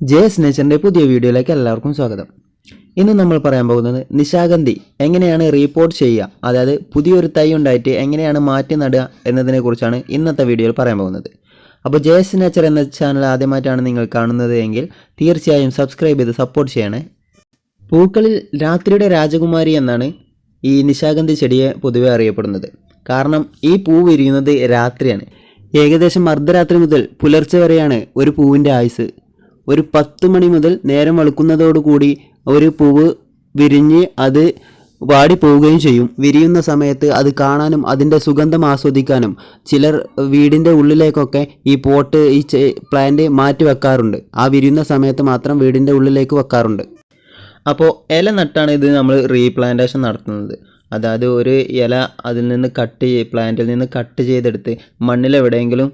ജയസ് നേച്ചറിന്റെ പുതിയ വീഡിയോയിലേക്ക് എല്ലാവർക്കും സ്വാഗതം. ഇന്ന് നമ്മൾ പറയാൻ പോകുന്നത് നിശാഗന്ധി എങ്ങനെയാണ് റീപ്പോർട്ട് ചെയ്യുക? അതായത് പുതിയൊരു തൈ ഉണ്ടായിട്ട് എങ്ങനെയാണ് മാറ്റി നടുക എന്നതിനെക്കുറിച്ചാണ് ഇന്നത്തെ വീഡിയോയിൽ പറയാൻ പോകുന്നത്. അപ്പോൾ ജയസ് നേച്ചർ എന്ന ചാനൽ ആദ്യമായിട്ടാണ് നിങ്ങൾ കാണുന്നത് എങ്കിൽ തീർച്ചയായും സബ്സ്ക്രൈബ് ചെയ്ത് സപ്പോർട്ട് ചെയ്യണേ. പൂക്കളിൽ രാത്രിയുടെ രാജകുമാരി എന്നാണ് ഈ നിശാഗന്ധി ചെടിയെ പൊതുവെ അറിയപ്പെടുന്നത്. കാരണം ഈ പൂ വിരിയുന്നത് രാത്രിയാണ്. ഏകദേശം അർദ്ധരാത്രി മുതൽ പുലർച്ചെ വരെയാണ് ഒരു പൂവിന്റെ ആയുസ്. ഒരു പത്ത് മണി മുതൽ നേരം വെളുക്കുന്നതോടുകൂടി ഒരു പൂവ് വിരിഞ്ഞ് അത് വാടിപ്പോവുകയും ചെയ്യും. വിരിയുന്ന സമയത്ത് അത് കാണാനും അതിന്റെ സുഗന്ധം ആസ്വദിക്കാനും ചിലർ വീടിന്റെ ഉള്ളിലേക്കൊക്കെ ഈ പോട്ട് ഈ പ്ലാന്റ് മാറ്റി വെക്കാറുണ്ട്. ആ വിരിയുന്ന സമയത്ത് മാത്രം വീടിന്റെ ഉള്ളിലേക്ക് വെക്കാറുണ്ട്. അപ്പോൾ ഇല നട്ടാണ് ഇത് നമ്മൾ റീപ്ലാന്റേഷൻ നടത്തുന്നത്. അതായത് ഒരു ഇല അതിൽ നിന്ന് കട്ട് പ്ലാന്റിൽ നിന്ന് കട്ട് ചെയ്തെടുത്ത് ഏഹ്,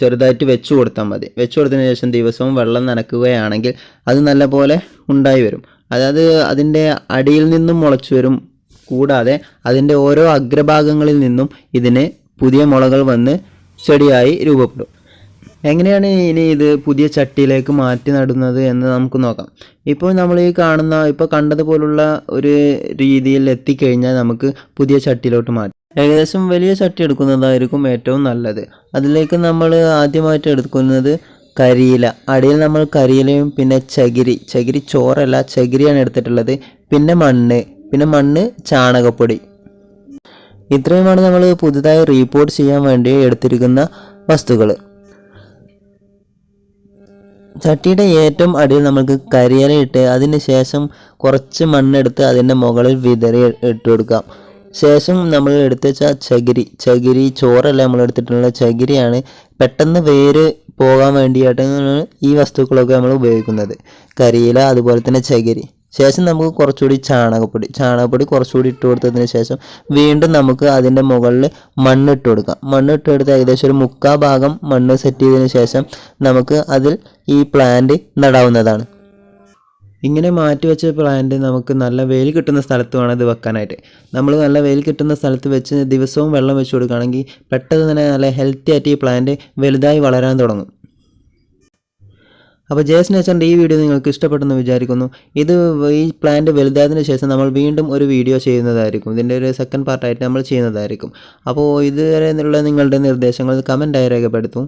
ചെറുതായിട്ട് വെച്ചു കൊടുത്താൽ മതി. വെച്ചു കൊടുത്തതിന് ശേഷം ദിവസവും വെള്ളം നനക്കുകയാണെങ്കിൽ അത് നല്ലപോലെ ഉണ്ടായി വരും. അതായത് അതിന്റെ അടിയിൽ നിന്നും മുളച്ചു വരും. കൂടാതെ അതിന്റെ ഓരോ അഗ്രഭാഗങ്ങളിൽ നിന്നും ഇതിന് പുതിയ മുളകൾ വന്ന് ചെടിയായി രൂപപ്പെടും. എങ്ങനെയാണ് ഇനി ഇത് പുതിയ ചട്ടിയിലേക്ക് മാറ്റി നടുന്നത് എന്ന് നമുക്ക് നോക്കാം. ഇപ്പോൾ നമ്മൾ ഈ കാണുന്ന ഇപ്പോൾ കണ്ടതുപോലുള്ള ഒരു രീതിയിൽ എത്തിക്കഴിഞ്ഞാൽ നമുക്ക് പുതിയ ചട്ടിയിലോട്ട് മാറ്റാം. ഏകദേശം വലിയ ചട്ടി എടുക്കുന്നതായിരിക്കും ഏറ്റവും നല്ലത്. അതിലേക്ക് നമ്മൾ ആദ്യമായിട്ട് എടുക്കുന്നത് കരിയില. അടിയിൽ നമ്മൾ കരിയിലയും പിന്നെ ചകിരി. ചകിരി ചോറല്ല ചകിരിയാണ് എടുത്തിട്ടുള്ളത്. പിന്നെ മണ്ണ്. പിന്നെ മണ്ണ് ചാണകപ്പൊടി. ഇത്രയുമാണ് നമ്മൾ പുതുതായി റിപ്പോർട്ട് ചെയ്യാൻ വേണ്ടി എടുത്തിരിക്കുന്ന വസ്തുക്കൾ. ചട്ടിയുടെ ഏറ്റവും അടിയിൽ നമുക്ക് കരിയില ഇട്ട് അതിന് ശേഷം കുറച്ച് മണ്ണെടുത്ത് അതിന്റെ മുകളിൽ വിതറി ഇട്ട് കൊടുക്കാം. ശേഷം നമ്മൾ എടുത്ത് വെച്ചാൽ ചകിരി ചകിരി ചോറല്ല നമ്മൾ എടുത്തിട്ടുള്ള ചകിരിയാണ് പെട്ടെന്ന് വേര് പോകാൻ വേണ്ടിയിട്ടാണ് ഈ വസ്തുക്കളൊക്കെ നമ്മൾ ഉപയോഗിക്കുന്നത്. കരിയില അതുപോലെ തന്നെ ചകിരി. ശേഷം നമുക്ക് കുറച്ചുകൂടി ചാണകപ്പൊടി ചാണകപ്പൊടി കുറച്ചുകൂടി ഇട്ട് കൊടുത്തതിന് ശേഷം വീണ്ടും നമുക്ക് അതിന്റെ മുകളിൽ മണ്ണ് ഇട്ട് കൊടുക്കാം. മണ്ണ് ഇട്ട് കൊടുത്ത് ഏകദേശം ഒരു മുക്കാ ഭാഗം മണ്ണ് സെറ്റ് ചെയ്തതിന് ശേഷം നമുക്ക് അതിൽ ഈ പ്ലാന്റ് നടാവുന്നതാണ്. ഇങ്ങനെ മാറ്റി വെച്ച പ്ലാന്റ് നമുക്ക് നല്ല വെയിൽ കിട്ടുന്ന സ്ഥലത്ത് വേണം ഇത് വെക്കാനായിട്ട്. നമ്മൾ നല്ല വെയിൽ കിട്ടുന്ന സ്ഥലത്ത് വെച്ച് ദിവസവും വെള്ളം വെച്ച് കൊടുക്കുകയാണെങ്കിൽ പെട്ടെന്ന് തന്നെ നല്ല ഹെൽത്തി ആയിട്ട് ഈ പ്ലാന്റ് വലുതായി വളരാൻ തുടങ്ങും. അപ്പോൾ ജേസ് നേച്ചറിന്റെ ഈ വീഡിയോ നിങ്ങൾക്ക് ഇഷ്ടപ്പെട്ടെന്ന് വിചാരിക്കുന്നു. ഇത് ഈ പ്ലാന്റ് വലുതായതിനു ശേഷം നമ്മൾ വീണ്ടും ഒരു വീഡിയോ ചെയ്യുന്നതായിരിക്കും. ഇതിന്റെ ഒരു സെക്കൻഡ് പാർട്ടായിട്ട് നമ്മൾ ചെയ്യുന്നതായിരിക്കും. അപ്പോൾ ഇതുവരെ നിന്നുള്ള നിങ്ങളുടെ നിർദ്ദേശങ്ങൾ കമന്റായി രേഖപ്പെടുത്തും.